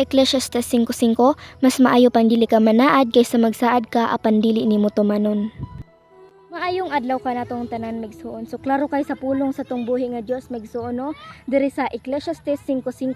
Ecclesiastes 5.5, mas maayo pang dili ka manaad kaysa magsaad ka apan dili nimo tumanon. Maayong adlaw ka natong tanan migsuon. So klaro kay sa pulong sa tong buhi nga Dios migsuon no. Diri sa Ecclesiastes 5.5,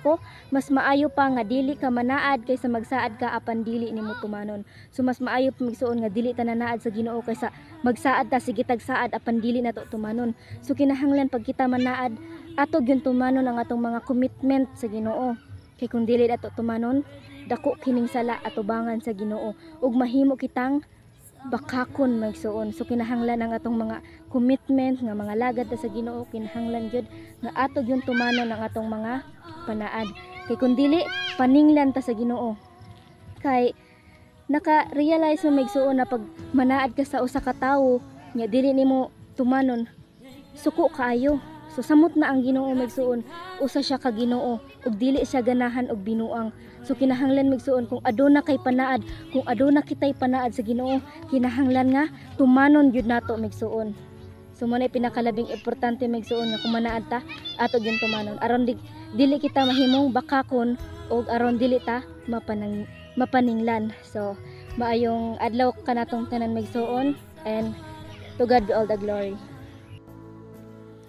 mas maayo pa nga dili ka manaad kaysa magsaad ka apan dili nimo tumanon. So mas maayo pa migsuon nga dili ta nanaad sa Ginoo kaysa magsaad ta sige tagsaad apan dili nato tumanon. So kinahanglan pag kita manaad ato gyud tumanon ang atong mga commitment sa Ginoo. Kay kung dili nato tumanon, dako kining sala atubangan sa Ginoo ug mahimo kitang bakakon magsuon. So kinahanglan ang atong mga commitment nga mga lagad sa Ginoo kinahanglan gyud nga ato gyud tumanon ang atong mga panaad. Kay kung dili paninglan ta sa Ginoo. Kay naka-realize mo magsuon na pag manaad ka sa usa ka tawo nya dili nimo tumanon suko kaayo. So samot na ang Ginoo magsuon usa siya ka Ginoo ug dili siya ganahan og binuang. So kinahanglan magsuon kung aduna kay panaad, kung aduna kitay panaad sa Ginoo, kinahanglan nga tumanon gyud nato magsuon. So mo na pinakalabing importante magsuon nga kung manaad ta, ato gyud tumanon. Aron di, dili kita mahimong bakakon ug aron dili ta mapanang mapaninglan. So maayong adlaw ka natong tanan magsuon and to God be all the glory.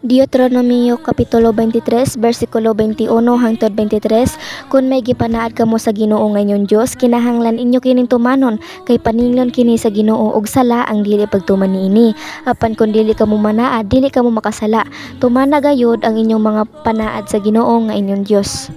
Deuteronomio Kapitulo 23, versikulo 21 hangtod 23, Kung may gipanaad kamo sa Ginoo ngayon Dios, kinahanglan inyo kining tumanon, kay paninglon kini sa Ginoo ug sala ang dili pagtuman niini. Apan kung dili kamo manaad, dili kamo makasala. Tumana gayud ang inyong mga panaad sa Ginoo nga inyong Dios.